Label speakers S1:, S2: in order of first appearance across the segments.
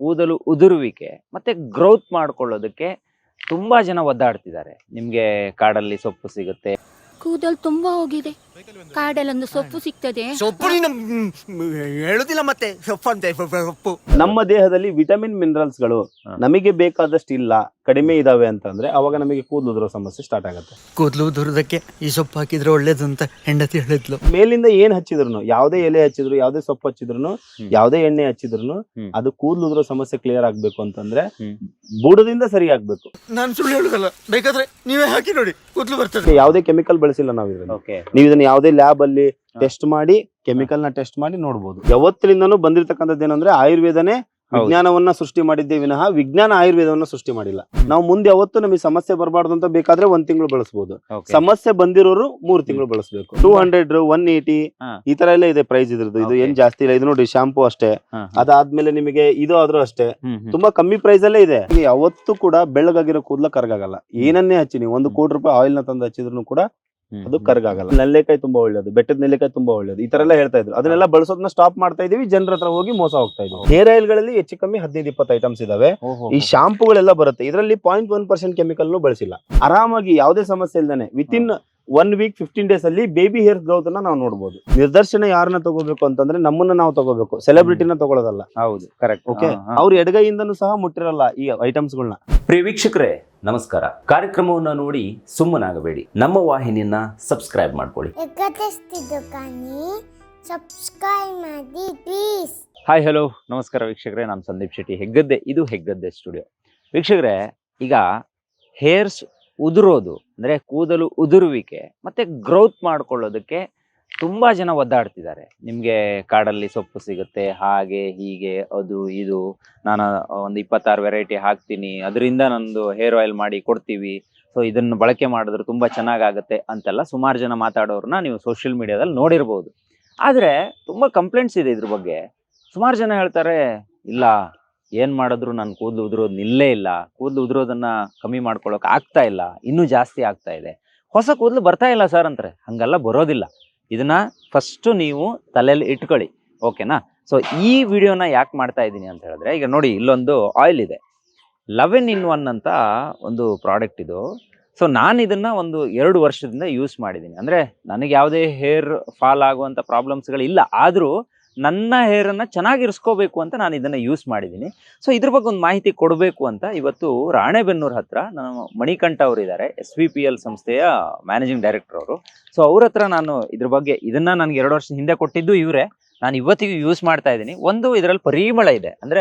S1: ಕೂದಲು ಉದುರುವಿಕೆ ಮತ್ತೆ ಗ್ರೋತ್ ಮಾಡ್ಕೊಳ್ಳೋದಕ್ಕೆ ತುಂಬಾ ಜನ ಒದ್ದಾಡ್ತಿದ್ದಾರೆ. ನಿಮಗೆ ಕಾಡಲ್ಲಿ ಸೊಪ್ಪು ಸಿಗುತ್ತೆ.
S2: ಕೂದಲು ತುಂಬಾ ಹೋಗಿದೆ. ಕಾಡಲ್ಲೊಂದು ಸೊಪ್ಪು ಸಿಗ್ತದೆ.
S3: ಸೊಪ್ಪು ನೀನು ಮ್, ಮ್, ಹೇಳುದಿಲ್ಲ ಮತ್ತೆ. ಸೊಪ್ಪು ಅಂತ ಸೊಪ್ಪು
S4: ನಮ್ಮ ದೇಹದಲ್ಲಿ ವಿಟಮಿನ್
S1: ಮಿನರಲ್ಸ್ಗಳು
S4: ನಮಗೆ ಬೇಕಾದಷ್ಟು ಇಲ್ಲ ಕಡಿಮೆ ಇದಾವೆ ಅಂತಂದ್ರೆ ಅವಾಗ ನಮಗೆ ಕೂದಲು ಉದುರೋ ಸಮಸ್ಯೆ ಸ್ಟಾರ್ಟ್ ಆಗುತ್ತೆ.
S3: ಕೂದಲು ದುರದಕ್ಕೆ ಈ ಸೊಪ್ಪು ಹಾಕಿದ್ರೆ ಒಳ್ಳೇದು ಅಂತ ಹೆಂಡತಿ ಹೇಳಿದ್ಲು.
S4: ಮೇಲಿಂದ ಏನ್ ಹಚ್ಚಿದ್ರು ಯಾವುದೇ ಎಲೆ ಹಚ್ಚಿದ್ರು ಯಾವುದೇ ಸೊಪ್ಪು ಹಚ್ಚಿದ್ರು ಯಾವುದೇ ಎಣ್ಣೆ ಹಚ್ಚಿದ್ರು
S1: ಹ್ಮ್.
S4: ಅದು ಕೂದಲು ಉದುರೋ ಸಮಸ್ಯೆ ಕ್ಲಿಯರ್ ಆಗ್ಬೇಕು ಅಂತಂದ್ರೆ
S1: ಬೂಡದಿಂದ
S4: ಬುಡದಿಂದ ಸರಿ ಆಗ್ಬೇಕು.
S3: ನಾನು ಸುಳ್ಳು ಹೇಳುದಲ್ಲ ಬೇಕಾದ್ರೆ ನೀವೇ ಹಾಕಿ ನೋಡಿ ಕೂದಲು ಬರ್ತದೆ.
S4: ಯಾವುದೇ ಕೆಮಿಕಲ್ ಬಳಸಿಲ್ಲ ನಾವು ಇದರಲ್ಲಿ
S1: ಓಕೆ
S4: ನೀವು ಇದನ್ನ ಯಾವುದೇ ಲ್ಯಾಬ್ ಅಲ್ಲಿ ಟೆಸ್ಟ್ ಮಾಡಿ ಕೆಮಿಕಲ್ನ ಟೆಸ್ಟ್ ಮಾಡಿ ನೋಡಬಹುದು ಯಾವತ್ತಿನಿಂದನೂ ಬಂದಿರತಕ್ಕಂಥದ್ದು ಏನಂದ್ರೆ ಆಯುರ್ವೇದನೇ. ವಿಜ್ಞಾನವನ್ನ ಸೃಷ್ಟಿ ಮಾಡಿದ್ದೇ ವಿನಃ ವಿಜ್ಞಾನ ಆಯುರ್ವೇದವನ್ನ ಸೃಷ್ಟಿ ಮಾಡಿಲ್ಲ. ನಾವು ಮುಂದೆ ಯಾವತ್ತು ನಮಗೆ ಸಮಸ್ಯೆ ಬರಬಾರ್ದು ಅಂತ ಬೇಕಾದ್ರೆ ಒಂದ್ ತಿಂಗಳು ಬಳಸಬಹುದು ಸಮಸ್ಯೆ ಬಂದಿರೋರು ಮೂರ್ ತಿಂಗಳು ಬಳಸಬೇಕು. ಟೂ ಹಂಡ್ರೆಡ್ ಒನ್ ಏಯ್ಟಿ
S1: ಹಾ.
S4: ಈ ತರ ಎಲ್ಲ ಇದೆ ಪ್ರೈಸ್ ಇದ್ರದ್ದು. ಇದು. ಏನ್ ಜಾಸ್ತಿ ಇಲ್ಲ. ಇದು ನೋಡಿ ಶಾಂಪೂ ಅಷ್ಟೇ. ಅದಾದ್ಮೇಲೆ ನಿಮಗೆ ಇದು ಆದ್ರೂ ಅಷ್ಟೇ. ತುಂಬಾ ಕಮ್ಮಿ ಪ್ರೈಸ್ ಅಲ್ಲೇ ಇದೆ. ಯಾವತ್ತು ಕೂಡ ಬೆಳ್ಳಗಾಗಿರೋ ಕೂದಲ ಕರ್ಗಾಗಲ್ಲ ಏನನ್ನೇ ಹಚ್ಚಿ ನೀವು. ಒಂದು ಕೋಟಿ ರೂಪಾಯಿ ಆಯಿಲ್ನ ತಂದು ಹಚ್ಚಿದ್ರು ಕೂಡ ಅದು. ಕರ್ಗಾಗಲ್ಲ. ನೆಲ್ಲೆಕಾಯಿ ತುಂಬಾ ಒಳ್ಳೇದು ಬೆಟ್ಟದ ನೆಲ್ಲೆಕಾಯಿ ತುಂಬಾ ಒಳ್ಳೇದು. ಈ ತರ ಎಲ್ಲ ಹೇಳ್ತಾ ಇದ್ರು. ಅದನ್ನೆಲ್ಲ ಬಳಸೋದನ್ನ ಸ್ಟಾಪ್ ಮಾಡ್ತಾ ಇದೀವಿ ಜನರ ಹತ್ರ ಹೋಗಿ ಮೋಸ ಹೋಗ್ತಾ ಇದ್ವಿ. ಹೇರ್ ಆಯಿಲ್ಗಳಲ್ಲಿ ಹೆಚ್ಚು ಕಮ್ಮಿ ಹದಿನೈದು ಇಪ್ಪತ್ತು ಐಟಮ್ಸ್ ಇದಾವೆ. ಈ ಶಾಂಪುಗಳೆಲ್ಲ ಬರುತ್ತೆ. ಇದರಲ್ಲಿ ಪಾಯಿಂಟ್ ಒನ್ ಪರ್ಸೆಂಟ್ ಕೆಮಿಕಲ್ ಬಳಸಿಲ್ಲ. ಆರಾಮಾಗಿ ಯಾವುದೇ ಸಮಸ್ಯೆ ಇಲ್ದಾನೆ within one week fifteen days ಅಲ್ಲಿ ಬೇಬಿ ಹೇರ್ ಗ್ರೋತ್ ಅನ್ನ ನಾವು ನೋಡಬಹುದು ನಿರ್ದರ್ಶನ ಯಾರನ್ನ ತಗೋಬೇಕು ಅಂತಂದ್ರೆ ನಮ್ಮನ್ನ ನಾವು ತಗೋಬೇಕು. ಸೆಲೆಬ್ರಿಟಿನ ತಗೊಳ್ಳೋದಲ್ಲ
S1: ಹೌದು ಕರೆಕ್ಟ್
S4: ಓಕೆ ಅವ್ರ ಎಡಗೈಯಿಂದನೂ ಸಹ ಮುಟ್ಟಿರಲ್ಲ ಈ ಐಟಮ್ಸ್ ಗಳನ್ನ
S5: ಪ್ರಿಯ ವೀಕ್ಷಕರೇ ನಮಸ್ಕಾರ. ಕಾರ್ಯಕ್ರಮವನ್ನ ನೋಡಿ ಸುಮ್ಮನಾಗಬೇಡಿ. ನಮ್ಮ ವಾಹಿನಿಯನ್ನ ಸಬ್ಸ್ಕ್ರೈಬ್ ಮಾಡ್ಕೊಳ್ಳಿ.
S6: ಸಬ್ಸ್ಕ್ರೈಬ್ ಮಾಡಿ ಪ್ಲೀಸ್
S1: ಹಾಯ್ ಹಲೋ ನಮಸ್ಕಾರ ವೀಕ್ಷಕರೇ ನಾನು ಸಂದೀಪ್ ಶೆಟ್ಟಿ ಹೆಗ್ಗದ್ದೆ. ಇದು ಹೆಗ್ಗದ್ದೆ ಸ್ಟುಡಿಯೋ ವೀಕ್ಷಕರೇ ಈಗ ಹೇರ್ಸ್ ಉದುರೋದು, ಅಂದ್ರೆ ಕೂದಲು ಉದುರುವಿಕೆ, ಮತ್ತೆ ಗ್ರೋತ್ ಮಾಡ್ಕೊಳ್ಳೋದಕ್ಕೆ ತುಂಬಾ ಜನ ಒದ್ದಾಡ್ತಿದ್ದಾರೆ. ನಿಮಗೆ ಕಾಡಲ್ಲಿ ಸೊಪ್ಪು ಸಿಗುತ್ತೆ, ಹಾಗೆ, ಹೀಗೆ, ಅದು, ಇದು. ನಾನು ಒಂದು ಇಪ್ಪತ್ತಾರು ವೆರೈಟಿ ಹಾಕ್ತೀನಿ, ಅದರಿಂದ ನಂದು ಹೇರ್ ಆಯಿಲ್ ಮಾಡಿ ಕೊಡ್ತೀವಿ. ಸೊ ಇದನ್ನು ಬಳಕೆ ಮಾಡಿದ್ರೆ ತುಂಬ ಚೆನ್ನಾಗಾಗುತ್ತೆ ಅಂತೆಲ್ಲ ಸುಮಾರು ಜನ ಮಾತಾಡೋರನ್ನ ನೀವು ಸೋಷಿಯಲ್ ಮೀಡಿಯಾದಲ್ಲಿ ನೋಡಿರ್ಬೋದು. ಆದರೆ, ತುಂಬ ಕಂಪ್ಲೇಂಟ್ಸ್ ಇದೆ ಇದ್ರ ಬಗ್ಗೆ. ಸುಮಾರು ಜನ ಹೇಳ್ತಾರೆ, ಇಲ್ಲ ಏನ್ ಮಾಡಿದ್ರು ನಾನು ಕೂದಲು ಉದುರೋದು ನಿಲ್ಲೇ ಇಲ್ಲ. ಕೂದಲು ಉದುರೋದನ್ನ ಕಮ್ಮಿ ಮಾಡ್ಕೊಳ್ಳೋಕೆ ಆಗ್ತಾ ಇಲ್ಲ. ಇನ್ನೂ ಜಾಸ್ತಿ ಆಗ್ತಾ ಇದೆ. ಹೊಸ ಕೂದಲು ಬರ್ತಾ ಇಲ್ಲ ಸರ್ ಅಂತಾರೆ. ಹಾಗೆಲ್ಲ ಬರೋದಿಲ್ಲ. ಇದನ್ನ ಫಸ್ಟ್ ನೀವು ತಲೆಯಲ್ಲಿ ಇಟ್ಕೊಳ್ಳಿ. ಓಕೆನಾ ಸೊ ಈ ವಿಡಿಯೋನ ಯಾಕೆ ಮಾಡ್ತಾ ಇದ್ದೀನಿ ಅಂತ ಹೇಳಿದ್ರೆ, ಈಗ ನೋಡಿ ಇಲ್ಲೊಂದು ಆಯಿಲ್ ಇದೆ. ಲೆವೆನ್ ಇನ್ ಒನ್ ಅಂತ ಒಂದು ಪ್ರಾಡಕ್ಟ್ ಇದು. ಸೊ ನಾನು ಇದನ್ನ ಒಂದು ಎರಡು ವರ್ಷದಿಂದ ಯೂಸ್ ಮಾಡಿದ್ದೀನಿ. ಅಂದ್ರೆ ನನಗೆ ಯಾವುದೇ ಹೇರ್ ಫಾಲ್ ಆಗುವಂಥ ಪ್ರಾಬ್ಲಮ್ಸ್ಗಳಿಲ್ಲ ಆದರೂ ನನ್ನ ಹೇರನ್ನು ಚೆನ್ನಾಗಿರಿಸ್ಕೋಬೇಕು ಅಂತ ನಾನು ಇದನ್ನು ಯೂಸ್ ಮಾಡಿದ್ದೀನಿ. ಸೊ ಇದ್ರ ಬಗ್ಗೆ ಒಂದು ಮಾಹಿತಿ ಕೊಡಬೇಕು ಅಂತ ಇವತ್ತು ರಾಣೆಬೆನ್ನೂರು ಹತ್ರ ನಮ್ಮ ಮಣಿಕಂಠ ಅವರು ಇದ್ದಾರೆ ಎಸ್ ವಿ ಪಿ ಎಲ್ ಸಂಸ್ಥೆಯ ಮ್ಯಾನೇಜಿಂಗ್ ಡೈರೆಕ್ಟರ್ ಅವರು. ಸೊ ಅವ್ರ ಹತ್ರ ನಾನು ಇದ್ರ ಬಗ್ಗೆ ಇದನ್ನ ನನಗೆ ಎರಡು ವರ್ಷ ಹಿಂದೆ ಕೊಟ್ಟಿದ್ದು ಇವರೇ. ನಾನು ಇವತ್ತಿಗೂ ಯೂಸ್ ಮಾಡ್ತಾ ಇದ್ದೀನಿ. ಒಂದು ಇದರಲ್ಲಿ ಪರಿಮಳ ಇದೆ. ಅಂದ್ರೆ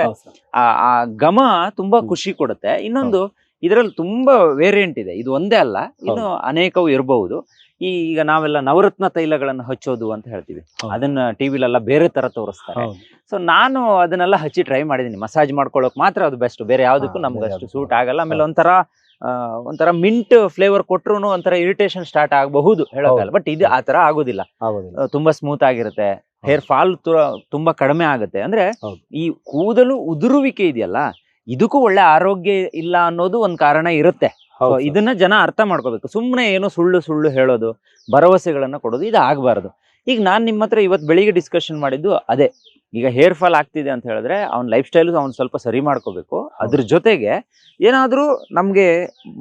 S1: ಆ ಗಮ ಘಮ ತುಂಬಾ ಖುಷಿ ಕೊಡುತ್ತೆ. ಇನ್ನೊಂದು ಇದರಲ್ಲಿ ತುಂಬಾ ವೇರಿಯಂಟ್ ಇದೆ. ಇದು ಒಂದೇ ಅಲ್ಲ ಇನ್ನು ಅನೇಕವು ಇರಬಹುದು. ಈ ಈಗ ನಾವೆಲ್ಲ ನವರತ್ನ ತೈಲಗಳನ್ನು ಹಚ್ಚೋದು ಅಂತ ಹೇಳ್ತೀವಿ. ಅದನ್ನ ಟಿವಿಲೆಲ್ಲ ಬೇರೆ ತರ ತೋರಿಸ್ತಾರೆ. ಸೊ ನಾನು ಅದನ್ನೆಲ್ಲ ಹಚ್ಚಿ ಟ್ರೈ ಮಾಡಿದೀನಿ. ಮಸಾಜ್ ಮಾಡ್ಕೊಳಕ್ ಮಾತ್ರ ಅದು ಬೆಸ್ಟ್ ಬೇರೆ ಯಾವ್ದಕ್ಕೂ ನಮ್ಗೆ ಅಷ್ಟು ಸೂಟ್ ಆಗಲ್ಲ. ಆಮೇಲೆ ಒಂಥರ ಒಂಥರ ಮಿಂಟ್ ಫ್ಲೇವರ್ ಕೊಟ್ರು ಒಂಥರ ಇರಿಟೇಷನ್ ಸ್ಟಾರ್ಟ್ ಆಗಬಹುದು ಹೇಳೋಕ್ಕಲ್ಲ ಬಟ್ ಇದು ಆ ತರ ಆಗೋದಿಲ್ಲ. ತುಂಬಾ ಸ್ಮೂತ್ ಆಗಿರುತ್ತೆ. ಹೇರ್ ಫಾಲ್ ತುಂಬಾ ಕಡಿಮೆ ಆಗುತ್ತೆ. ಅಂದ್ರೆ ಈ ಕೂದಲು ಉದುರುವಿಕೆ ಇದೆಯಲ್ಲ ಇದಕ್ಕೂ ಒಳ್ಳೆ ಆರೋಗ್ಯ ಇಲ್ಲ ಅನ್ನೋದು ಒಂದ್ ಕಾರಣ ಇರುತ್ತೆ.
S4: Sir.
S1: ಇದನ್ನ ಜನ ಅರ್ಥ ಮಾಡ್ಕೋಬೇಕು. ಸುಮ್ಮನೆ ಏನೋ ಸುಳ್ಳು ಸುಳ್ಳು ಹೇಳೋದು ಭರವಸೆಗಳನ್ನ ಕೊಡೋದು ಇದು ಆಗಬಾರ್ದು. ಈಗ ನಾನು ನಿಮ್ಮ ಹತ್ರ ಇವತ್ತು ಬೆಳಿಗ್ಗೆ ಡಿಸ್ಕಷನ್ ಮಾಡಿದ್ದು ಅದೇ. ಈಗ ಹೇರ್ ಫಾಲ್ ಆಗ್ತಿದೆ ಅಂತ ಹೇಳಿದ್ರೆ ಅವ್ನ ಲೈಫ್ ಸ್ಟೈಲ್ ಅವ್ನು ಸ್ವಲ್ಪ ಸರಿ ಮಾಡ್ಕೋಬೇಕು. ಅದ್ರ ಜೊತೆಗೆ ಏನಾದ್ರೂ ನಮಗೆ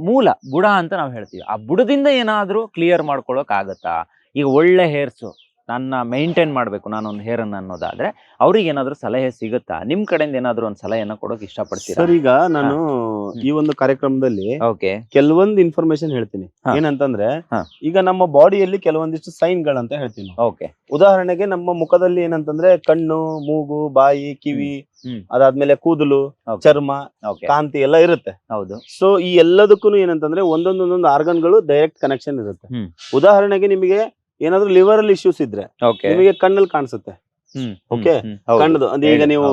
S1: ಮೂಲ ಬುಡ ಅಂತ ನಾವು ಹೇಳ್ತೀವಿ. ಆ ಬುಡದಿಂದ ಏನಾದ್ರೂ ಕ್ಲಿಯರ್ ಮಾಡ್ಕೊಳಕ್ ಆಗತ್ತಾ? ಈಗ ಒಳ್ಳೆ ಹೇರ್ಸು ನನ್ನ ಮೇಂಟೈನ್ ಮಾಡಬೇಕು ನಾನೊಂದು ಹೇರ್ ಅನ್ನೋದಾದರೆ ಅನ್ನೋದಾದ್ರೆ ಅವ್ರಿಗೆ ಏನಾದ್ರೂ ಸಲಹೆ ಸಿಗುತ್ತಾ? ನಿಮ್ಮ ಕಡೆಯಿಂದ ಏನಾದರೂ ಒಂದು ಸಲಹೆಯನ್ನು ಕೊಡೋಕೆ ಇಷ್ಟಪಡ್ತೀರಾ?
S4: ಸರ್ ಈಗ ನಾನು ಈ ಒಂದು ಕಾರ್ಯಕ್ರಮದಲ್ಲಿ
S1: ಓಕೆ.
S4: ಕೆಲವೊಂದು ಇನ್ಫಾರ್ಮೇಶನ್ ಹೇಳ್ತೀನಿ. ಏನಂತಂದ್ರೆ
S1: ಹಾ.
S4: ಈಗ ನಮ್ಮ ಬಾಡಿಯಲ್ಲಿ ಕೆಲವೊಂದಿಷ್ಟು ಸೈನ್ ಗಳಂತ ಹೇಳ್ತೀನಿ.
S1: ಓಕೆ.
S4: ಉದಾಹರಣೆಗೆ ನಮ್ಮ ಮುಖದಲ್ಲಿ ಏನಂತಂದ್ರೆ ಕಣ್ಣು ಮೂಗು ಬಾಯಿ ಕಿವಿ
S1: ಹ್ಮ್.
S4: ಅದಾದ್ಮೇಲೆ ಕೂದಲು
S1: Okay.
S4: ಚರ್ಮ
S1: ಓಕೆ.
S4: ಕಾಂತಿ ಎಲ್ಲ ಇರುತ್ತೆ.
S1: ಹೌದು.
S4: ಸೊ ಈ ಎಲ್ಲದಕ್ಕೂ ಏನಂತಂದ್ರೆ ಒಂದೊಂದೊಂದೊಂದು ಆರ್ಗನ್ಗಳು ಡೈರೆಕ್ಟ್ ಕನೆಕ್ಷನ್ ಇರುತ್ತೆ.
S1: ಹ್ಮ್.
S4: ಉದಾಹರಣೆಗೆ ನಿಮಗೆ ಏನಾದ್ರೂ ಲಿವರ್ ಅಲ್ಲಿ ಇಶ್ಯೂಸ್ ಇದ್ರೆ
S1: ಓಕೆ
S4: ನಿಮಗೆ ಕಣ್ಣಲ್ಲಿ ಕಾಣಿಸುತ್ತೆ.
S1: ಹ್ಮ್,
S4: ಕಣ್ಣದು ಅಂದ್ರೆ ಈಗ ನೀವು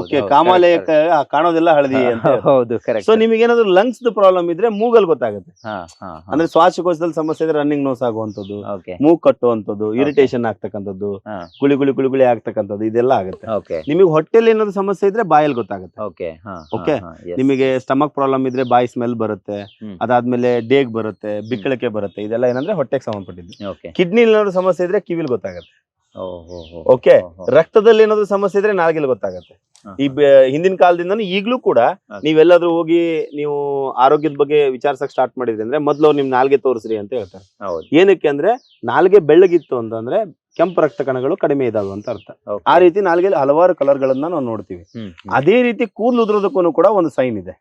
S4: ಕಾಣೋದೆಲ್ಲ ಹಳದಿ
S1: ಹೌದು ಕರೆಕ್ಟ್
S4: ಸೊ ನಿಮಗೆ ಏನಾದ್ರು ಲಂಗ್ಸ್ ಪ್ರಾಬ್ಲಮ್ ಇದ್ರೆ ಮೂಗಲ್ ಗೊತ್ತಾಗುತ್ತೆ.
S1: ಅಂದ್ರೆ
S4: ಶ್ವಾಸಕೋಶದಲ್ಲಿ ಸಮಸ್ಯೆ ಇದ್ರೆ ರನ್ನಿಂಗ್ ನೋಸ್ ಆಗುವಂತದ್ದು
S1: ಓಕೆ
S4: ಮೂಗ್ ಕಟ್ಟುವಂತದ್ದು ಇರಿಟೇಷನ್ ಆಗ್ತಕ್ಕಂಥದ್ದು. ಗುಳಿ ಗುಳಿ ಗುಳಿ ಗುಳಿ ಆಗ್ತಕ್ಕಂಥದ್ದು ಇದೆಲ್ಲ ಆಗುತ್ತೆ.
S1: ಓಕೆ
S4: ನಿಮಗೆ ಹೊಟ್ಟೆಲಿ ಏನಾದ್ರು ಸಮಸ್ಯೆ ಇದ್ರೆ ಬಾಯಲ್ಲಿ ಗೊತ್ತಾಗುತ್ತೆ.
S1: ಓಕೆ.
S4: ನಿಮಗೆ ಸ್ಟಮಕ್ ಪ್ರಾಬ್ಲಮ್ ಇದ್ರೆ ಬಾಯಿ ಸ್ಮೆಲ್ ಬರುತ್ತೆ. ಅದಾದ್ಮೇಲೆ ಡೇಗ್ ಬರುತ್ತೆ ಬಿಕ್ಕಳಿಕೆ ಬರುತ್ತೆ ಇದೆಲ್ಲ ಏನಂದ್ರೆ ಹೊಟ್ಟೆಗೆ ಸಂಬಂಧಪಟ್ಟಿದ್ದು.
S1: ಓಕೆ
S4: ಕಿಡ್ನಿ ಏನಾದ್ರು ಸಮಸ್ಯೆ ಇದ್ರೆ ಕಿವಿಲ್ ಗೊತ್ತಾಗುತ್ತೆ. ಓಕೆ ರಕ್ತದಲ್ಲಿ ಏನಾದ್ರು ಸಮಸ್ಯೆ ಇದ್ರೆ ನಾಲ್ಗೆಲ್ಲ ಗೊತ್ತಾಗತ್ತೆ. ಈ ಹಿಂದಿನ ಕಾಲದಿಂದ ಈಗ್ಲೂ ಕೂಡ. ನೀವೆಲ್ಲಾದ್ರೂ ಹೋಗಿ ನೀವು ಆರೋಗ್ಯದ ಬಗ್ಗೆ ವಿಚಾರಿಸಕ್ ಸ್ಟಾರ್ಟ್ ಮಾಡಿದ್ರಿ ಅಂದ್ರೆ ಮೊದ್ಲು ಅವ್ರು ನಿಮ್ ನಾಲ್ಗೆ ತೋರಿಸ್ರಿ ಅಂತ ಹೇಳ್ತಾರೆ. ಏನಕ್ಕೆ ಅಂದ್ರೆ ನಾಲ್ಗೆ ಬೆಳ್ಳಗಿತ್ತು ಅಂತಂದ್ರೆ ಕೆಂಪು ರಕ್ತ ಕಣಗಳು ಕಡಿಮೆ ಇದಾವೆ ಅಂತ ಅರ್ಥ. ಆ ರೀತಿ ನಾಲ್ಗೆಲ್ಲಿ ಹಲವಾರು ಕಲರ್ ಗಳನ್ನ ನಾವು ನೋಡ್ತೀವಿ. ಅದೇ ರೀತಿ ಕೂದಲು ಉದುರೋದಕ್ಕೂ ಕೂಡ ಒಂದು ಸೈನ್ ಇದೆ.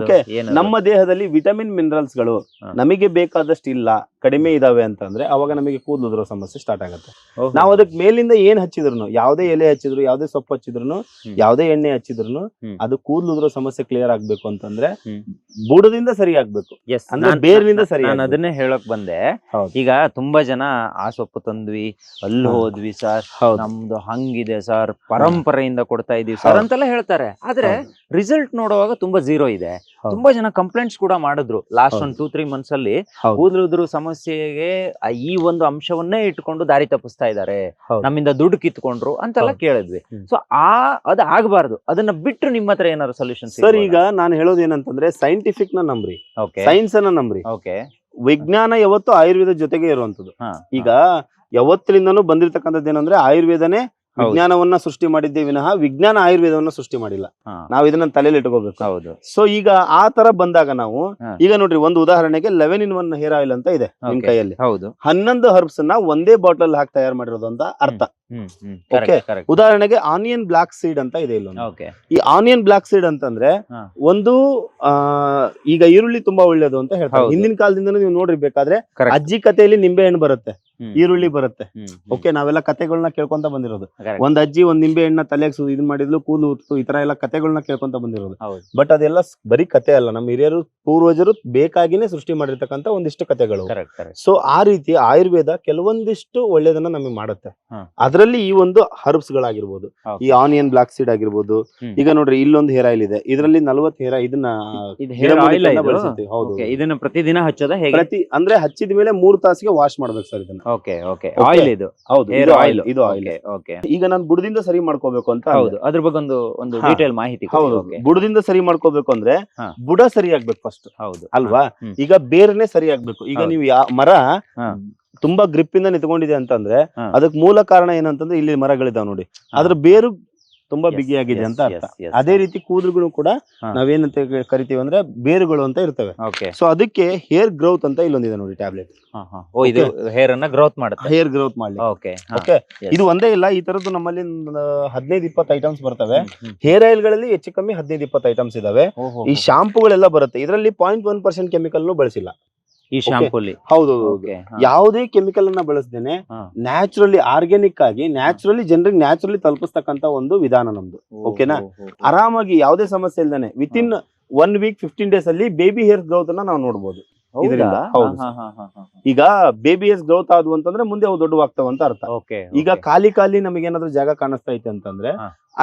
S1: ಓಕೆ.
S4: ನಮ್ಮ ದೇಹದಲ್ಲಿ ವಿಟಮಿನ್
S1: ಮಿನರಲ್ಸ್ಗಳು.
S4: ನಮಗೆ ಬೇಕಾದಷ್ಟು ಇಲ್ಲ ಕಡಿಮೆ ಇದಾವೆ ಅಂತಂದ್ರೆ ಅವಾಗ ನಮಗೆ ಕೂದಲು ಉದುರೋ ಸಮಸ್ಯೆ ಸ್ಟಾರ್ಟ್ ಆಗುತ್ತೆ. ನಾವು ಅದಕ್ಕೆ ಮೇಲಿಂದ ಏನ್ ಹಚ್ಚಿದ್ರು ಯಾವ್ದೇ ಎಲೆ ಹಚ್ಚಿದ್ರು ಯಾವ್ದೇ ಸೊಪ್ಪು ಹಚ್ಚಿದ್ರು ಯಾವ್ದೇ ಎಣ್ಣೆ ಹಚ್ಚಿದ್ರು. ಅದು ಕೂದಲು ಉದುರೋ ಸಮಸ್ಯೆ ಕ್ಲಿಯರ್ ಆಗ್ಬೇಕು ಅಂತಂದ್ರೆ ಬುಡದಿಂದ ಸರಿ ಆಗ್ಬೇಕು. ಅಂದ್ರೆ ಬೇರಿನಿಂದ ಸರಿ
S1: ನಾನು ಅದನ್ನೇ ಹೇಳಕ್ ಬಂದೆ. ಈಗ ತುಂಬಾ ಜನ ಆ ಸೊಪ್ಪು ತಂದ್ವಿ ಅಲ್ಲಿ ಹೋದ್ವಿ ಸರ್. ನಮ್ದು ಹಂಗಿದೆ ಸರ್. ಪರಂಪರೆಯಿಂದ ಕೊಡ್ತಾ ಇದೀವಿ ಸರ್. ಅಂತೆಲ್ಲ ಹೇಳ್ತಾರೆ. ಆದ್ರೆ ರಿಸಲ್ಟ್ ನೋಡುವಾಗ ತುಂಬಾ ಜೀರೋ ಇದೆ. ತುಂಬಾ ಜನ ಕಂಪ್ಲೇಂಟ್ಸ್ ಕೂಡ ಮಾಡಿದ್ರು. ಲಾಸ್ಟ್. ಒಂದ್ ಟೂ ತ್ರೀ ಮಂತ್ಸ್ ಅಲ್ಲಿ. ಕೂದಲುದ್ರು ಸಮಸ್ಯೆಗೆ ಈ ಒಂದು ಅಂಶವನ್ನೇ ಇಟ್ಕೊಂಡು ದಾರಿ ತಪ್ಪಿಸ್ತಾ ಇದ್ದಾರೆ. ನಮ್ಮಿಂದ ದುಡ್ಡು ಕಿತ್ಕೊಂಡ್ರು ಅಂತೆಲ್ಲ ಕೇಳಿದ್ವಿ. ಸೊ ಆ ಅದ್ ಆಗಬಾರ್ದು. ಅದನ್ನ ಬಿಟ್ಟು ನಿಮ್ಮ ಹತ್ರ ಏನಾದ್ರು ಸೊಲ್ಯೂಷನ್
S4: ಸರ್ ಈಗ ನಾನು ಹೇಳೋದು ಏನಂತಂದ್ರೆ ಸೈಂಟಿಫಿಕ್ನ ನಂಬ್ರಿ.
S1: ಓಕೆ
S4: ಸೈನ್ಸ್ ಅನ್ನ ನಂಬ್ರಿ.
S1: ಓಕೆ
S4: ವಿಜ್ಞಾನ ಯಾವತ್ತು ಆಯುರ್ವೇದ ಜೊತೆಗೆ ಇರುವಂತದ್ದು ಈಗ ಯಾವತ್ತಿನಿಂದನೂ ಬಂದಿರತಕ್ಕಂಥದ್ದು ಏನಂದ್ರೆ ಆಯುರ್ವೇದನೇ. ವಿಜ್ಞಾನವನ್ನ ಸೃಷ್ಟಿ ಮಾಡಿದ್ದೇ ವಿನಃ ವಿಜ್ಞಾನ ಆಯುರ್ವೇದವನ್ನ ಸೃಷ್ಟಿ ಮಾಡಿಲ್ಲ. ನಾವು ಇದನ್ನ ತಲೆಯಲ್ಲಿ ಇಟ್ಕೋಬೇಕು.
S1: ಹೌದು.
S4: ಸೊ ಈಗ ಆ ತರ ಬಂದಾಗ ನಾವು ಈಗ ನೋಡ್ರಿ ಒಂದು ಉದಾಹರಣೆಗೆ eleven in one hair oil ಅಂತ ಇದೆ ನಿಮ್ ಕೈಯಲ್ಲಿ.
S1: ಹೌದು.
S4: ಹನ್ನೊಂದು ಹರ್ಬ್ಸ್ನ ಒಂದೇ ಬಾಟಲ್ ಹಾಕಿ ತಯಾರು ಮಾಡಿರೋದು ಅಂತ ಅರ್ಥ.
S1: ಕರೆಕ್ಟ್
S4: ಉದಾಹರಣೆಗೆ ಆನಿಯನ್ ಬ್ಲಾಕ್ ಸೀಡ್ ಅಂತ ಇದೆ ಇಲ್ಲೊಂದು.
S1: ಓಕೆ
S4: ಈ ಆನಿಯನ್ ಬ್ಲಾಕ್ ಸೀಡ್ ಅಂತಂದ್ರೆ. ಒಂದು ಆ ಈಗ ಈರುಳ್ಳಿ ತುಂಬಾ ಒಳ್ಳೇದು ಅಂತ ಹೇಳ್ತಾರೆ.
S1: ಹೌದು.
S4: ಹಿಂದಿನ ಕಾಲದಿಂದ ನೀವು ನೋಡ್ರಿ ಬೇಕಾದ್ರೆ ಅಜ್ಜಿ ಕಥೆಯಲ್ಲಿ ನಿಂಬೆ ಹಣ್ಣು ಬರುತ್ತೆ. ಈರುಳ್ಳಿ ಬರುತ್ತೆ. ಓಕೆ ನಾವೆಲ್ಲ ಕತೆಗಳನ್ನ ಕೇಳ್ಕೊಂತ ಬಂದಿರೋದು. ಒಂದ್ ಅಜ್ಜಿ ಒಂದ್ ನಿಂಬೆ ಹಣ್ಣ ತಲೆಗೆ ಇದ್ ಮಾಡಿದ್ಲು ಕೂದಲು ಉತ್ತು ಈ ತರ ಎಲ್ಲ ಕತೆಗಳನ್ನ ಕೇಳ್ಕೊಂತ ಬಂದಿರೋದು. ಬಟ್ ಅದೆಲ್ಲ ಬರೀ ಕತೆ ಅಲ್ಲ ನಮ್ಮ ಹಿರಿಯರು ಪೂರ್ವಜರು ಬೇಕಾಗಿನೇ ಸೃಷ್ಟಿ ಮಾಡಿರ್ತಕ್ಕಂತ ಒಂದಿಷ್ಟು ಕತೆಗಳು. ಸೊ ಆ ರೀತಿ ಆಯುರ್ವೇದ ಕೆಲವೊಂದಿಷ್ಟು ಒಳ್ಳೇದನ್ನ ನಮಗೆ ಮಾಡುತ್ತೆ. ಅದರಲ್ಲಿ ಈ ಒಂದು ಹರ್ಬ್ಸ್ ಗಳಾಗಿರ್ಬೋದು. ಈ ಆನಿಯನ್ ಬ್ಲಾಕ್ ಸೀಡ್ ಆಗಿರ್ಬೋದು ಈಗ ನೋಡ್ರಿ ಇಲ್ಲೊಂದು ಹೇರ್ ಆಯಿಲ್ ಇದೆ. ಇದರಲ್ಲಿ ನಲ್ವತ್ ಹೇರ ಇದನ್ನ
S1: ಇದನ್ನ ಪ್ರತಿದಿನ ಹಚ್ಚೋದ
S4: ಪ್ರತಿ ಅಂದ್ರೆ ಹಚ್ಚಿದ ಮೇಲೆ ಮೂರು ತಾಸಿಗೆ ವಾಶ್ ಮಾಡ್ಬೇಕು ಸರ್ ಇದನ್ನ.
S1: Okay okay. ಆಯಿಲ್ ಇದು.
S4: ಹೌದು
S1: ಆಯಿಲ್
S4: ಇದು ಆಯಿಲ್
S1: ಓಕೆ
S4: ಈಗ ನಾನು ಬುಡದಿಂದ ಸರಿ ಮಾಡ್ಕೋಬೇಕು ಅಂತ.
S1: ಹೌದು ಅದ್ರ ಬಗ್ಗೆ ಒಂದು ಒಂದು ಡೀಟೇಲ್ ಮಾಹಿತಿ.
S4: ಹೌದು ಬುಡದಿಂದ ಸರಿ ಮಾಡ್ಕೋಬೇಕು ಅಂದ್ರೆ ಬುಡ ಸರಿ ಆಗ್ಬೇಕು ಫಸ್ಟ್
S1: ಹೌದು
S4: ಅಲ್ವಾ? ಈಗ ಬೇರೆನೆ ಸರಿ ಆಗ್ಬೇಕು. ಈಗ. ನೀವು ಮರ ತುಂಬಾ ಗ್ರಿಪ್ ಇಂದ ನಿಂತ್ಕೊಂಡಿದೆ ಅಂತಂದ್ರೆ. ಅದಕ್ಕೆ ಮೂಲ ಕಾರಣ ಏನಂತಂದ್ರೆ ಇಲ್ಲಿ ಮರಗಳಿದಾವ್ ನೋಡಿ. ಅದ್ರ ಬೇರು ತುಂಬಾ ಬಿಗಿಯಾಗಿದೆ ಅಂತ ಅರ್ಥ. ಅದೇ ರೀತಿ ಕೂದಲುಗಳು ಕೂಡ ನಾವೇನಂತ ಕರಿತೀವಿ ಅಂದ್ರೆ ಬೇರುಗಳು ಅಂತ ಇರ್ತವೆ. ಸೊ ಅದಕ್ಕೆ ಹೇರ್ ಗ್ರೋತ್ ಅಂತ ಇಲ್ಲೊಂದಿದೆ ನೋಡಿ ಟ್ಯಾಬ್ಲೆಟ್
S1: ಇದು ಹೇರ್ ಅನ್ನ ಗ್ರೋತ್ ಮಾಡುತ್ತೆ.
S4: ಹೇರ್ ಗ್ರೋತ್ ಮಾಡಿ
S1: ಓಕೆ
S4: ಓಕೆ ಇದು ಒಂದೇ ಇಲ್ಲ ಈ ತರದ್ದು ನಮ್ಮಲ್ಲಿ ಹದಿನೈದು ಇಪ್ಪತ್ತು ಐಟಮ್ಸ್ ಬರ್ತವೆ. ಹೇರ್ ಆಯಿಲ್ಗಳಲ್ಲಿ ಹೆಚ್ಚು ಕಮ್ಮಿ ಹದಿನೈದು ಇಪ್ಪತ್ತು ಐಟಮ್ಸ್ ಇದಾವೆ. ಈ ಶಾಂಪೂಗಳೆಲ್ಲ ಬರುತ್ತೆ. ಇದರಲ್ಲಿ ಪಾಯಿಂಟ್ ಒನ್ ಪರ್ಸೆಂಟ್ ಕೆಮಿಕಲ್ ಬಳಸಿಲ್ಲ.
S1: ಈ ಶಾಂಪೂಲಿ
S4: ಹೌದು. ಯಾವುದೇ ಕೆಮಿಕಲ್ ಅನ್ನ ಬಳಸ್ದೇನೆ ನ್ಯಾಚುರಲಿ ಆರ್ಗ್ಯಾನಿಕ್ ಆಗಿ ನ್ಯಾಚುರಲಿ ಜನರಿಗೆ ನ್ಯಾಚುರಲಿ ತಲುಪಿಸ್ತಕ್ಕಂತ ಒಂದು ವಿಧಾನ ನಮ್ದು. ಓಕೆನಾ? ಆರಾಮಾಗಿ ಯಾವುದೇ ಸಮಸ್ಯೆ ಇಲ್ದೇನೆ within one week fifteen days ಅಲ್ಲಿ ಬೇಬಿ ಹೇರ್ ಗ್ರೋತ್ ಅನ್ನ ನಾವು ನೋಡಬಹುದು ಇದರಿಂದ. ಹೌದು ಈಗ ಬೇಬಿ ಹೇರ್ಸ್ ಗ್ರೋತ್ ಆದ್ವು ಅಂತಂದ್ರೆ ಮುಂದೆ ಅವು ದೊಡ್ಡವಾಗ್ತಾವ ಅಂತ ಅರ್ಥ. ಈಗ ಖಾಲಿ ಖಾಲಿ ನಮಗೆ ಏನಾದ್ರು ಜಾಗ ಕಾಣಿಸ್ತಾ ಐತೆ ಅಂತಂದ್ರೆ.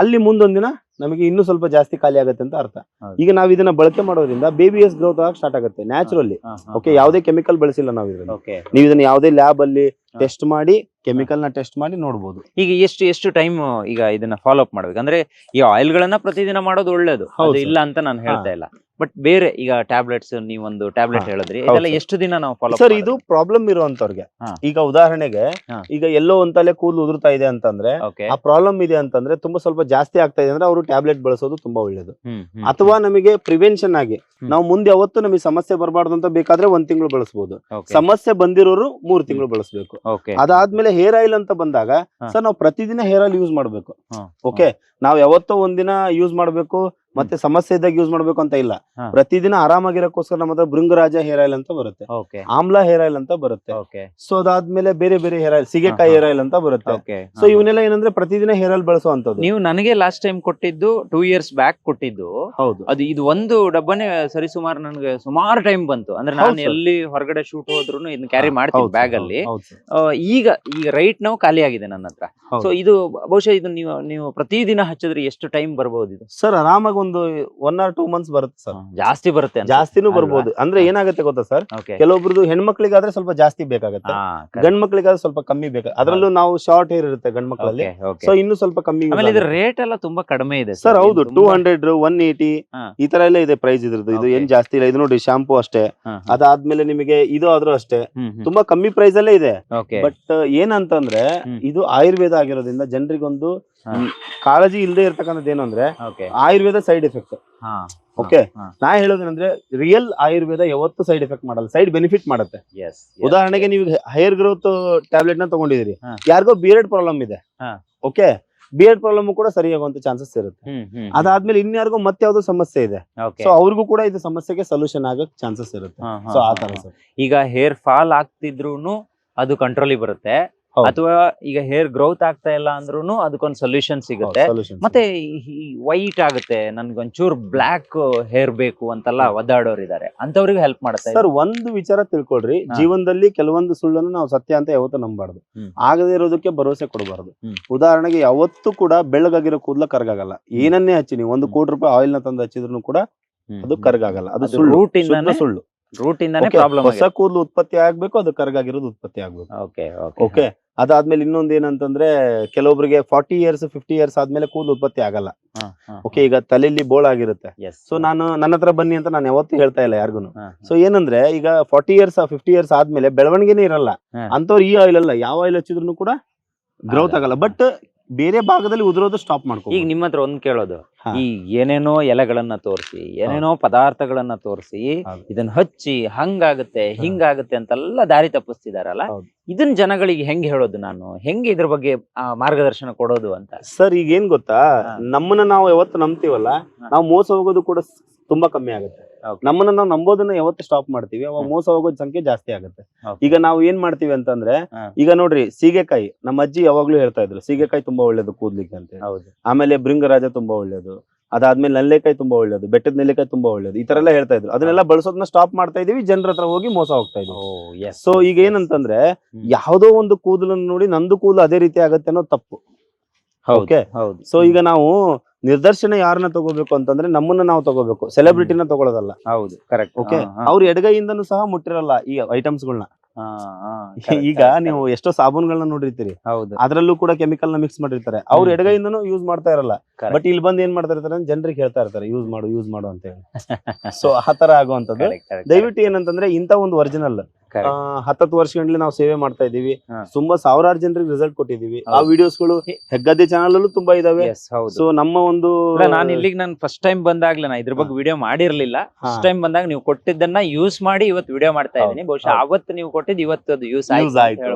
S4: ಅಲ್ಲಿ ಮುಂದೊಂದಿನ ನಮಗೆ ಇನ್ನು ಸ್ವಲ್ಪ ಜಾಸ್ತಿ ಖಾಲಿ ಆಗುತ್ತೆ ಅಂತ ಅರ್ಥ. ಈಗ ನಾವ್ ಇದನ್ನ ಬಳಕೆ ಮಾಡೋದ್ರಿಂದ ಬೇಬಿ ಎಸ್ ಗ್ರೋತ್ ಆಗಕ್ ಸ್ಟಾರ್ಟ್ ಆಗುತ್ತೆ ನ್ಯಾಚುರಲಿ. ಓಕೆ ಯಾವುದೇ ಕೆಮಿಕಲ್ ಬಳಸಿಲ್ಲ ನಾವು ಇದನ್ನ. ನೀವು ಇದನ್ನ ಯಾವುದೇ ಲ್ಯಾಬ್ ಅಲ್ಲಿ ಟೆಸ್ಟ್ ಮಾಡಿ ಕೆಮಿಕಲ್ನ ಟೆಸ್ಟ್ ಮಾಡಿ ನೋಡಬಹುದು
S1: ಈಗ ಎಷ್ಟು ಎಷ್ಟು ಟೈಮ್ ಈಗ ಇದನ್ನ ಫಾಲೋ ಅಪ್ ಮಾಡ್ಬೇಕು? ಅಂದ್ರೆ ಈ ಆಯಿಲ್ ಗಳನ್ನ ಪ್ರತಿದಿನ ಮಾಡೋದು ಒಳ್ಳೇದು. ಇಲ್ಲ ಅಂತ ನಾನು ಹೇಳ್ತಾ ಇಲ್ಲ. ಬಟ್ ಬೇರೆ ಈಗ ಟ್ಯಾಬ್ಲೆಟ್ಸ್ ನೀವೊಂದು ಟ್ಯಾಬ್ಲೆಟ್ ಹೇಳಿದ್ರಿ ಇದೆಲ್ಲ ಎಷ್ಟು ದಿನ ನಾವು ಫಾಲೋ
S4: ಸರ್ ಇದು ಪ್ರಾಬ್ಲಮ್ ಇರುವಂತವ್ರಿಗೆ ಈಗ ಉದಾಹರಣೆಗೆ ಈಗ ಎಲ್ಲೋ ಒಂತಲೆ ಕೂದಲು ಉದುರ್ತಾ ಇದೆ ಅಂತಂದ್ರೆ ಆ ಪ್ರಾಬ್ಲಮ್ ಇದೆ ಅಂತಂದ್ರೆ ತುಂಬಾ ಸ್ವಲ್ಪ ಜಾಸ್ತಿ ಆಗ್ತಾ ಇದೆ ಅಂದ್ರೆ ಅವರು ಟ್ಯಾಬ್ಲೆಟ್ ಬಳಸೋದು ತುಂಬಾ ಒಳ್ಳೇದು. ಅಥವಾ ನಮಗೆ ಪ್ರಿವೆನ್ಷನ್ ಆಗಿ. ನಾವು ಮುಂದೆ ಯಾವತ್ತು ನಮಗೆ ಸಮಸ್ಯೆ ಬರಬಾರ್ದು ಅಂತ ಬೇಕಾದ್ರೆ ಒಂದ್ ತಿಂಗಳು ಬಳಸಬಹುದು ಸಮಸ್ಯೆ ಬಂದಿರೋರು ಮೂರ್ ತಿಂಗಳು ಬಳಸಬೇಕು. ಅದಾದ್ಮೇಲೆ ಹೇರ್ ಆಯಿಲ್ ಅಂತ ಬಂದಾಗ ಸರ್ ನಾವು ಪ್ರತಿದಿನ ಹೇರ್ ಆಯಿಲ್ ಯೂಸ್ ಮಾಡಬೇಕು. ಓಕೆ ನಾವ್ ಯಾವತ್ತೋ ಒಂದಿನ ಯೂಸ್ ಮಾಡ್ಬೇಕು ಮತ್ತೆ ಸಮಸ್ಯೆ ಇದ್ದಾಗ ಯೂಸ್ ಮಾಡ್ಬೇಕು ಅಂತ ಇಲ್ಲ. ಪ್ರತಿದಿನ ಆರಾಮಾಗಿರಕ್ಕೋಸ್ಕರ ನಮ್ಮ ಹತ್ರ ಭೃಂಗರಾಜ ಹೇರ್ ಆಯಿಲ್ ಅಂತ ಬರುತ್ತೆ. ಆಮ್ಲ ಹೇರ್ ಆಯಿಲ್ ಅಂತ ಬರುತ್ತೆ. ಸೊ ಅದಾದ್ಮೇಲೆ ಬೇರೆ ಬೇರೆ ಹೇರ್ ಆಯಿಲ್ ಸಿಗೆಕಾಯಿ. ಹೇರ್ ಆಯಿಲ್ ಅಂತ ಬರುತ್ತೆ. ಸೊ ಇವನ್ನೆಲ್ಲ ಏನಂದ್ರೆ ಪ್ರತಿದಿನ ಹೇರ್ ಆಯಿಲ್ ಬಳಸುವಂತದ್ದು
S1: ನೀವು ನನಗೆ ಲಾಸ್ಟ್ ಟೈಮ್ ಕೊಟ್ಟಿದ್ದು ಟೂ ಇಯರ್ಸ್ ಬ್ಯಾಕ್ ಕೊಟ್ಟಿದ್ದು.
S4: ಹೌದು.
S1: ಅದು ಇದು ಒಂದು ಡಬ್ಬನೇ ಸರಿಸುಮಾರು ನನಗೆ ಸುಮಾರು ಟೈಮ್ ಬಂತು. ಅಂದ್ರೆ ನಾನು ಎಲ್ಲಿ ಹೊರಗಡೆ ಶೂಟ್ ಹೋದ್ರು ಇದನ್ನ ಕ್ಯಾರಿ ಮಾಡ್ತೀನಿ ಬ್ಯಾಗ್ ಅಲ್ಲಿ. ಈಗ ಈಗ ರೈಟ್ ನಾವು ಖಾಲಿ ಆಗಿದೆ ನನ್ನ ಹತ್ರ. ಸೊ ಇದು ಬಹುಶಃ ಇದು ನೀವು ನೀವು ಪ್ರತಿದಿನ ಹಚ್ಚಿದ್ರೆ ಎಷ್ಟು ಟೈಮ್ ಬರಬಹುದು ಇದು?
S4: ಸರ್ ಆರಾಮಾಗಿ ಒಂದು ಒನ್ ಆರ್ ಟೂ ಮಂತ್ಸ್ ಬರುತ್ತೆ ಸರ್
S1: ಜಾಸ್ತಿ ಬರುತ್ತೆ.
S4: ಜಾಸ್ತಿನೂ? ಬರ್ಬೋದು ಅಂದ್ರೆ ಏನಾಗುತ್ತೆ ಗೊತ್ತಾ ಸರ್. ಕೆಲವೊಬ್ರದ್ದು ಹೆಣ್ಮಕ್ಳಿಗಾದ್ರೆ ಸ್ವಲ್ಪ ಜಾಸ್ತಿ ಬೇಕಾಗುತ್ತೆ. ಗಂಡ್ ಮಕ್ಳಿಗಾದ್ರೆ ಸ್ವಲ್ಪ ಕಮ್ಮಿ ಬೇಕು ಅದ್ರಲ್ಲೂ ನಾವು ಶಾರ್ಟ್ ಹೇರ್ ಇರುತ್ತೆ ಗಂಡ್ ಮಕ್ಕಳಲ್ಲಿ. ಸೊ ಇನ್ನು ಸ್ವಲ್ಪ ಕಮ್ಮಿ
S1: ರೇಟ್ ಎಲ್ಲ ತುಂಬಾ ಕಡಿಮೆ ಇದೆ
S4: ಸರ್ ಹೌದು ಟೂ ಹಂಡ್ರೆಡ್ ಒನ್ ಏಯ್ಟಿ
S1: ಹಾ.
S4: ಈ ತರ ಎಲ್ಲ ಇದೆ ಪ್ರೈಸ್ ಇದ್ರದ್ದು ಇದು. ಏನ್ ಜಾಸ್ತಿ ಇಲ್ಲ ಇದು ನೋಡಿ ಶಾಂಪೂ ಅಷ್ಟೇ. ಅದಾದ್ಮೇಲೆ ನಿಮಗೆ ಇದು ಆದ್ರೂ ಅಷ್ಟೇ. ತುಂಬಾ ಕಮ್ಮಿ ಪ್ರೈಸ್ ಅಲ್ಲೇ ಇದೆ ಬಟ್ ಏನಂತಂದ್ರೆ. ಇದು ಆಯುರ್ವೇದ ಆಗಿರೋದ್ರಿಂದ ಜನರಿಗೊಂದು. ಕಾಳಜಿ ಇಲ್ಲದೆ ಇರ್ತಕ್ಕಂಥದ್ದು ಏನು ಅಂದ್ರೆ ಆಯುರ್ವೇದ ಸೈಡ್ ಎಫೆಕ್ಟ್ ಓಕೆ. ನಾ ಹೇಳೋದೇನಂದ್ರೆ ರಿಯಲ್ ಆಯುರ್ವೇದ ಯಾವತ್ತು ಸೈಡ್ ಎಫೆಕ್ಟ್ ಮಾಡಲ್ಲ ಸೈಡ್ ಬೆನಿಫಿಟ್ ಮಾಡುತ್ತೆ ಉದಾಹರಣೆಗೆ. ನೀವು ಹೇರ್ ಗ್ರೋತ್ ಟ್ಯಾಬ್ಲೆಟ್ನ ತಗೊಂಡಿದ್ದೀರಿ. ಯಾರಿಗೋ ಬಿಯರ್ಡ್ ಪ್ರಾಬ್ಲಮ್ ಇದೆ. ಓಕೆ ಬಿಯರ್ಡ್ ಪ್ರಾಬ್ಲಮ್ ಕೂಡ ಸರಿಯಾಗುವಂತ ಚಾನ್ಸಸ್ ಇರುತ್ತೆ. ಅದಾದ್ಮೇಲೆ ಇನ್ಯಾರಿಗೋ ಮತ್ತೆ ಯಾವ್ದೋ ಸಮಸ್ಯೆ ಇದೆ. ಸೊ ಅವ್ರಿಗೂ ಕೂಡ ಇದು ಸಮಸ್ಯೆಗೆ ಸೊಲ್ಯೂಷನ್ ಆಗಕ್ ಚಾನ್ಸಸ್ ಇರುತ್ತೆ ಸೊ ಆ ತರ
S1: ಈಗ ಹೇರ್ ಫಾಲ್ ಆಗ್ತಿದ್ರು ಅದು ಕಂಟ್ರೋಲಿಗೆ ಬರುತ್ತೆ. ಅಥವಾ ಈಗ ಹೇರ್ ಗ್ರೋತ್ ಆಗ್ತಾ ಇಲ್ಲ ಅಂದ್ರೂ ಅದಕ್ಕೊಂದು ಸೊಲ್ಯೂಷನ್ ಸಿಗುತ್ತೆ. ಮತ್ತೆ ವೈಟ್ ಆಗುತ್ತೆ. ನನ್ಗೊಂಚೂರ್ ಬ್ಲಾಕ್ ಹೇರ್ ಬೇಕು ಅಂತೆಲ್ಲ ಒದ್ದಾಡೋರು ಇದಾರೆ. ಅಂತವ್ರಿಗೆ ಹೆಲ್ಪ್ ಮಾಡುತ್ತೆ
S4: ಸರ್ ಒಂದು ವಿಚಾರ ತಿಳ್ಕೊಳ್ರಿ. ಜೀವನದಲ್ಲಿ ಕೆಲವೊಂದು ಸುಳ್ಳನ್ನು ನಾವು ಸತ್ಯ ಅಂತ ಯಾವತ್ತೂ ನಂಬಾರ್ದು ಆಗದೇ ಇರೋದಕ್ಕೆ ಭರವಸೆ ಕೊಡಬಾರ್ದು. ಉದಾಹರಣೆಗೆ ಯಾವತ್ತೂ ಕೂಡ ಬೆಳ್ಳಗಾಗಿರೋ ಕೂದಲ ಕರ್ಗಾಗಲ್ಲ. ಏನನ್ನೇ ಹಚ್ಚಿ ನೀವು ಒಂದು ಕೋಟಿ ರೂಪಾಯಿ ಆಯಿಲ್ನ ತಂದು ಹಚ್ಚಿದ್ರು ಕೂಡ ಅದು. ಕರ್ಗಾಗಲ್ಲ. ಅದು ಸುಳ್ಳು ಸುಳ್ಳು.
S1: ರೂಟ್ ಇಂದಾನೆ ಪ್ರಾಬ್ಲಮ್
S4: ಹೊಸ ಕೂದಲು ಉತ್ಪತ್ತಿ ಆಗ್ಬೇಕು ಅದು ಕರ್ಗಾಗಿರೋದು ಉತ್ಪತ್ತಿ ಆಗ್ಬೇಕು.
S1: ಓಕೆ
S4: ಓಕೆ ಅದಾದ್ಮೇಲೆ ಇನ್ನೊಂದ್ ಏನಂತಂದ್ರೆ ಕೆಲವೊಬ್ರಿಗೆ ಫಾರ್ಟಿ ಇಯರ್ಸ್ ಫಿಫ್ಟಿ ಇಯರ್ಸ್ ಆದ್ಮೇಲೆ ಕೂದಲು ಉತ್ಪತ್ತಿ ಆಗಲ್ಲ. ಓಕೆ ಈಗ ತಲೆಯಲ್ಲಿ ಬೋಳ್ ಆಗಿರುತ್ತೆ. ಸೊ ನಾನು ನನ್ನ ಹತ್ರ ಬನ್ನಿ ಅಂತ ನಾನು ಯಾವತ್ತೂ ಹೇಳ್ತಾ ಇಲ್ಲ ಯಾರಿಗೂ ಸೊ ಏನಂದ್ರೆ ಈಗ ಫಾರ್ಟಿ ಇಯರ್ಸ್ ಫಿಫ್ಟಿ ಇಯರ್ಸ್ ಆದ್ಮೇಲೆ ಬೆಳವಣಿಗೆನೇ ಇರಲ್ಲ. ಅಂತವ್ರು ಈ ಆಯಿಲ್ ಅಲ್ಲ ಯಾವ ಆಯಿಲ್ ಹಚ್ಚಿದ್ರು ಕೂಡ ಗ್ರೋತ್ ಆಗಲ್ಲ. ಬಟ್ ಬೇರೆ ಭಾಗದಲ್ಲಿ ಉದುರೋದು ಸ್ಟಾಪ್ ಮಾಡ್ಕೊ
S1: ಈಗ ನಿಮ್ಮ ಹತ್ರ ಒಂದ್ ಕೇಳೋದು. ಈ ಏನೇನೋ ಎಲೆಗಳನ್ನ ತೋರಿಸಿ ಏನೇನೋ ಪದಾರ್ಥಗಳನ್ನ ತೋರಿಸಿ ಇದನ್ನ ಹಚ್ಚಿ ಹಂಗಾಗುತ್ತೆ ಹಿಂಗಾಗುತ್ತೆ ಅಂತೆಲ್ಲ ದಾರಿ ತಪ್ಪಿಸ್ತಿದಾರಲ್ಲ? ಇದನ್ ಜನಗಳಿಗೆ ಹೆಂಗ್ ಹೇಳೋದು ನಾನು? ಹೆಂಗೆ ಇದ್ರ ಬಗ್ಗೆ ಮಾರ್ಗದರ್ಶನ ಕೊಡೋದು ಅಂತ?
S4: ಸರ್ ಈಗ ಏನ್ ಗೊತ್ತಾ. ನಮ್ಮನ್ನ ನಾವು ಯಾವತ್ತು ನಂಬ್ತೀವಲ್ಲ. ನಾವು ಮೋಸ ಹೋಗೋದು ಕೂಡ ತುಂಬಾ ಕಮ್ಮಿ ಆಗುತ್ತೆ. ನಮ್ಮನ್ನ ನಾವು ನಂಬೋದನ್ನ ಯಾವತ್ತು ಸ್ಟಾಪ್ ಮಾಡ್ತೀವಿ. ಅವಾಗ ಮೋಸ ಹೋಗೋದ್ ಸಂಖ್ಯೆ ಜಾಸ್ತಿ ಆಗುತ್ತೆ. ಈಗ ನಾವು ಏನ್ ಮಾಡ್ತೀವಿ ಅಂತಂದ್ರೆ ಈಗ ನೋಡ್ರಿ ಸೀಗೆಕಾಯಿ ನಮ್ಮ ಅಜ್ಜಿ ಯಾವಾಗ್ಲೂ ಹೇಳ್ತಾ ಇದ್ರು ಸೀಗೆಕಾಯಿ ತುಂಬಾ ಒಳ್ಳೇದು ಕೂದ್ಲಿಕ್ಕೆ ಅಂತ ಆಮೇಲೆ ಭೃಂಗರಾಜ ತುಂಬಾ ಒಳ್ಳೇದು ಅದಾದ್ಮೇಲೆ ನಲ್ಲೆಕಾಯಿ ತುಂಬಾ ಒಳ್ಳೇದು ಬೆಟ್ಟದ ನೆಲ್ಲಿಕಾಯಿ ತುಂಬಾ ಒಳ್ಳೇದು ಈ ತರ ಎಲ್ಲ ಹೇಳ್ತಾ ಇದ್ರು. ಅದನ್ನೆಲ್ಲ ಬಳಸೋದನ್ನ ಸ್ಟಾಪ್ ಮಾಡ್ತಾ ಇದೀವಿ ಜನರ ಹತ್ರ ಹೋಗಿ ಮೋಸ ಹೋಗ್ತಾ ಇದೀವಿ. ಸೊ ಈಗ ಏನಂತಂದ್ರೆ ಯಾವ್ದೋ ಒಂದು ಕೂದಲನ್ನು ನೋಡಿ ನಂದು ಕೂದಲು ಅದೇ ರೀತಿ ಆಗತ್ತೆ ಅನ್ನೋದು ತಪ್ಪು.
S1: ಹೌದು
S4: ಸೊ ಈಗ ನಾವು ನಿರ್ದರ್ಶನ ಯಾರನ್ನ ತಗೋಬೇಕು ಅಂತಂದ್ರೆ ನಮ್ಮನ್ನ ನಾವು ತಗೋಬೇಕು. ಸೆಲೆಬ್ರಿಟಿನ ತಗೊಳ್ಳೋದಲ್ಲ
S1: ಹೌದು ಕರೆಕ್ಟ್
S4: ಓಕೆ ಅವ್ರ ಎಡಗೈಯಿಂದನೂ ಸಹ ಮುಟ್ಟಿರಲ್ಲ ಈ ಐಟಮ್ಸ್ ಗಳನ್ನ ಈಗ ನೀವು ಎಷ್ಟೋ ಸಾಬೂನ್ಗಳನ್ನ ನೋಡಿರ್ತೀರಿ.
S1: ಹೌದು.
S4: ಅದ್ರಲ್ಲೂ ಕೂಡ ಕೆಮಿಕಲ್ನ ಮಿಕ್ಸ್ ಮಾಡಿರ್ತಾರೆ. ಅವ್ರ ಎಡಗೈಯಿಂದನು ಯೂಸ್ ಮಾಡ್ತಾ ಇರಲ್ಲ. ಬಟ್ ಇಲ್ಲಿ ಬಂದು ಏನ್ ಮಾಡ್ತಾ ಇರ್ತಾರೆ ಜನರಿಗೆ ಹೇಳ್ತಾ ಇರ್ತಾರೆ ಯೂಸ್ ಮಾಡು ಯೂಸ್ ಮಾಡು ಅಂತ ಹೇಳಿ. ಸೊ ಆ ತರ ಆಗುವಂತದ್ದು ದಯವಿಟ್ಟು ಏನಂತಂದ್ರೆ ಇಂತ ಒಂದು ಒರಿಜಿನಲ್. ಹತ್ತತ್ತು ವರ್ಷಗಳಲ್ಲಿ ನಾವು ಸೇವೆ ಮಾಡ್ತಾ ಇದೀವಿ ತುಂಬಾ ಸಾವಿರಾರು ಜನರಿಗೆ ರಿಸಲ್ಟ್ ಕೊಟ್ಟಿದೀವಿ ಆ. ವಿಡಿಯೋಸ್ಗಳು ಹೆಗ್ಗದ್ದೆ ಚಾನಲ್ ಅಲ್ಲೂ ತುಂಬಾ ಇದಾವೆ. ಸೊ ನಮ್ಮ ಒಂದು
S1: ನಾನು ಇಲ್ಲಿಗೆ ನಾನು ಫಸ್ಟ್ ಟೈಮ್ ಬಂದಾಗ್ಲೇ ನಾ ಇದ್ರ ಬಗ್ಗೆ ವಿಡಿಯೋ ಮಾಡಿರ್ಲಿಲ್ಲ. ಫಸ್ಟ್ ಟೈಮ್ ಬಂದಾಗ ನೀವು ಕೊಟ್ಟಿದ್ದನ್ನ ಯೂಸ್ ಮಾಡಿ ಇವತ್ತು ವಿಡಿಯೋ ಮಾಡ್ತಾ
S4: ಇದೀನಿ
S1: ಇದ್ದೀನಿ. ಬಹುಶಃ. ಅವತ್ತು ನೀವು ಕೊಟ್ಟಿದ್ದು ಇವತ್ತು ಅದು ಯೂಸ್
S4: ಆಯ್ತು.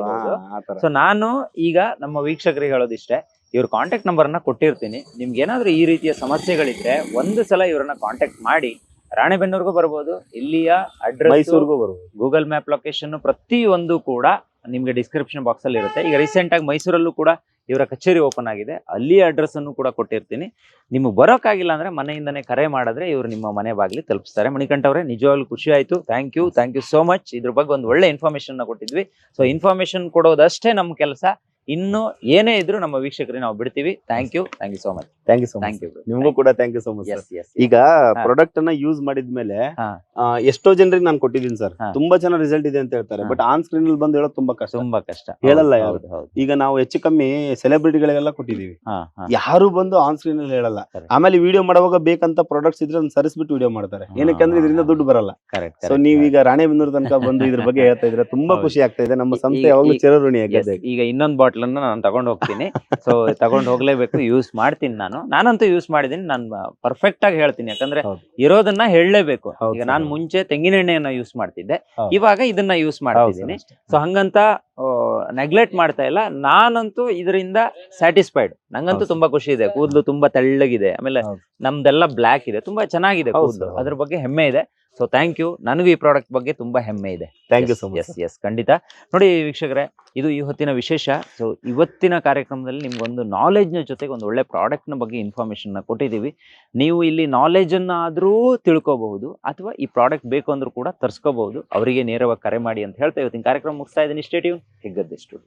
S1: ಸೊ ನಾನು ಈಗ ನಮ್ಮ ವೀಕ್ಷಕರಿಗೆ ಹೇಳೋದಿಷ್ಟೇ ಇವ್ರ ಕಾಂಟ್ಯಾಕ್ಟ್ ನಂಬರ್ನ ಕೊಟ್ಟಿರ್ತೀನಿ. ನಿಮ್ಗೆ ಏನಾದ್ರೂ ಈ ರೀತಿಯ ಸಮಸ್ಯೆಗಳಿದ್ರೆ ಒಂದು ಸಲ ಇವ್ರನ್ನ ಕಾಂಟ್ಯಾಕ್ಟ್ ಮಾಡಿ. ರಾಣೆಬೆನ್ನೂರ್ಗೂ ಬರ್ಬೋದು ಇಲ್ಲಿಯ ಅಡ್ರೆಸ್
S4: ಮೈಸೂರಿಗೂ ಬರ್ಬೋದು.
S1: ಗೂಗಲ್ ಮ್ಯಾಪ್ ಲೊಕೇಶನ್ ಪ್ರತಿಯೊಂದು ಕೂಡ ನಿಮಗೆ ಡಿಸ್ಕ್ರಿಪ್ಷನ್ ಬಾಕ್ಸ್ ಅಲ್ಲಿ ಇರುತ್ತೆ. ಈಗ ರೀಸೆಂಟ್ ಆಗಿ ಮೈಸೂರಲ್ಲೂ ಕೂಡ ಇವರ ಕಚೇರಿ ಓಪನ್ ಆಗಿದೆ. ಅಲ್ಲಿ ಅಡ್ರೆಸ್ ಅನ್ನು ಕೂಡ ಕೊಟ್ಟಿರ್ತೀನಿ. ನಿಮಗೆ ಬರೋಕ್ಕಾಗಿಲ್ಲ ಅಂದ್ರೆ ಮನೆಯಿಂದನೇ ಕರೆ ಮಾಡಿದ್ರೆ ಇವರು ನಿಮ್ಮ ಮನೆ ಬಾಗಿಲಿ ತಲುಪಿಸ್ತಾರೆ. ಮಣಿಕಂಠ ಅವರೇ ನಿಜವಾಗ್ಲೂ ಖುಷಿ ಆಯ್ತು. Thank you thank you so much ಇದ್ರ ಬಗ್ಗೆ ಒಂದು ಒಳ್ಳೆ ಇನ್ಫಾರ್ಮೇಷನ್ನ ಕೊಟ್ಟಿದ್ವಿ. ಸೊ ಇನ್ಫಾರ್ಮೇಷನ್ ಕೊಡೋದಷ್ಟೇ ನಮ್ಮ ಕೆಲಸ. ಇನ್ನು ಏನೇ ಇದ್ರು ನಮ್ಮ ವೀಕ್ಷಕರಿಗೆ ನಾವು ಬಿಡ್ತೀವಿ. Thank you thank you so much
S4: thank you so much
S1: thank you
S4: ನಿಮಗೂ ಕೂಡ thank you so much
S1: yes yes
S4: ಈಗ ಪ್ರಾಡಕ್ಟ್ ಅನ್ನ ಯೂಸ್ ಮಾಡಿದ್ಮೇಲೆ
S1: ಹಾ.
S4: ಆ, ಎಷ್ಟೋ ಜನರಿಗೆ ನಾನು ಕೊಟ್ಟಿದ್ದೀನಿ ಸರ್
S1: ಹಾ.
S4: ತುಂಬಾ ಚೆನ್ನಾಗಿ ರಿಸಲ್ಟ್ ಇದೆ ಅಂತ ಹೇಳ್ತಾರೆ.
S1: ಹಾ.
S4: ಬಟ್ ಆನ್ ಸ್ಕ್ರೀನ್ ಅಲ್ಲಿ ಬಂದು ಹೇಳೋದು ತುಂಬಾ ಕಷ್ಟ.
S1: ತುಂಬಾ ಕಷ್ಟ.
S4: ಹೇಳಲ್ಲ ಯಾರು.
S1: ಹೌದು ಹೌದು.
S4: ಈಗ ನಾವು ಹೆಚ್ಚು ಕಮ್ಮಿ ಸೆಲೆಬ್ರಿಟಿಗಳಿಗೆಲ್ಲ ಕೊಟ್ಟಿದೀವಿ.
S1: ಹಾ ಹಾ.
S4: ಯಾರು ಬಂದು ಆನ್ ಸ್ಕ್ರೀನ್ ಅಲ್ಲಿ ಹೇಳಲ್ಲ.
S1: Correct.
S4: ಆಮೇಲೆ ವಿಡಿಯೋ ಮಾಡುವಾಗ ಬೇಕಂತ ಪ್ರಾಡಕ್ಟ್ಸ್ ಇದ್ರೆ ಅದನ್ನ ಸರಿಸ್ಬಿಟ್ಟು ವಿಡಿಯೋ ಮಾಡ್ತಾರೆ.
S1: ಹಾ,
S4: ಏನಕ್ಕೆ ಅಂದ್ರೆ ಇದರಿಂದ. ದುಡ್ಡು ಬರಲ್ಲ.
S1: ಕರೆಕ್ಟ್
S4: ಸೊ ನೀವೀಗ ರಾಣೆಬೆನ್ನೂರು ತನಕ ಬಂದು ಇದ್ರ ಬಗ್ಗೆ ಹೇಳ್ತಾ ಇದ್ರೆ ತುಂಬಾ ಖುಷಿ ಆಗ್ತಾ ಇದೆ. ನಮ್ಮ ಸಂಸ್ಥೆ ಯಾವಾಗಲೂ
S1: ಯಾವಾಗ್ಲೂ
S4: ಚಿರಋಣಿ ಆಗಿದೆ
S1: ಈಗ ಇನ್ನೊಂದು ಬಾಟ್ಲ್ ಅನ್ನ ನಾನು ತಗೊಂಡು ಹೋಗ್ತೀನಿ. ಸೊ ತಗೊಂಡು ಹೋಗ್ಲೇಬೇಕು ಯೂಸ್ ಮಾಡ್ತೀನಿ ನಾನು. ನಾನಂತೂ ಯೂಸ್ ಮಾಡಿದೀನಿ ನಾನು ಪರ್ಫೆಕ್ಟ್ ಆಗಿ ಹೇಳ್ತೀನಿ. ಯಾಕಂದ್ರೆ ಇರೋದನ್ನ ಹೇಳಲೇಬೇಕು. ಈಗ ನಾನು ಮುಂಚೆ ತೆಂಗಿನ ಎಣ್ಣೆಯನ್ನ ಯೂಸ್ ಮಾಡ್ತಿದ್ದೆ. ಇವಾಗ ಇದನ್ನ ಯೂಸ್ ಮಾಡ್ತಿದ್ದೀನಿ. ಸೊ ಹಂಗಂತ ನೆಗ್ಲೆಕ್ಟ್ ಮಾಡ್ತಾ ಇಲ್ಲ. ನಾನಂತೂ ಇದರಿಂದ ಸ್ಯಾಟಿಸ್ಫೈಡ್ ನಂಗಂತೂ ತುಂಬಾ ಖುಷಿ ಇದೆ. ಕೂದಲು ತುಂಬಾ ತೆಳ್ಳಗಿದೆ. ಆಮೇಲೆ. ನಮ್ದೆಲ್ಲ ಬ್ಲ್ಯಾಕ್ ಇದೆ. ತುಂಬಾ ಚೆನ್ನಾಗಿದೆ ಕೂದಲು. ಅದ್ರ ಬಗ್ಗೆ ಹೆಮ್ಮೆ ಇದೆ. ಸೊ ಥ್ಯಾಂಕ್ ಯು ನನಗೂ ಈ ಪ್ರಾಡಕ್ಟ್ ಬಗ್ಗೆ ತುಂಬ ಹೆಮ್ಮೆ ಇದೆ.
S4: Thank you so much
S1: yes yes ಖಂಡಿತ. ನೋಡಿ ವೀಕ್ಷಕರೇ ಇದು ಈ ಹೊತ್ತಿನ ವಿಶೇಷ. ಸೊ ಇವತ್ತಿನ ಕಾರ್ಯಕ್ರಮದಲ್ಲಿ ನಿಮ್ಗೊಂದು ನಾಲೆಜ್ನ ಜೊತೆಗೆ ಒಂದು ಒಳ್ಳೆ ಪ್ರಾಡಕ್ಟ್ನ ಬಗ್ಗೆ ಇನ್ಫಾರ್ಮೇಷನ್ನ ಕೊಟ್ಟಿದ್ದೀವಿ. ನೀವು ಇಲ್ಲಿ ನಾಲೆಜನ್ನು ತಿಳ್ಕೋಬಹುದು ತಿಳ್ಕೊಬಹುದು ಅಥವಾ ಈ ಪ್ರಾಡಕ್ಟ್ ಬೇಕು ಅಂದರೂ ಕೂಡ ತರಿಸ್ಕೋಬಹುದು. ಅವರಿಗೆ ನೇರವಾಗಿ ಕರೆ ಮಾಡಿ ಅಂತ ಹೇಳ್ತಾ ಇವತ್ತಿನ ಕಾರ್ಯಕ್ರಮ ಮುಗಿಸ್ತಾ ಇದ್ದೀನಿ. Stay tuned Heggadde studio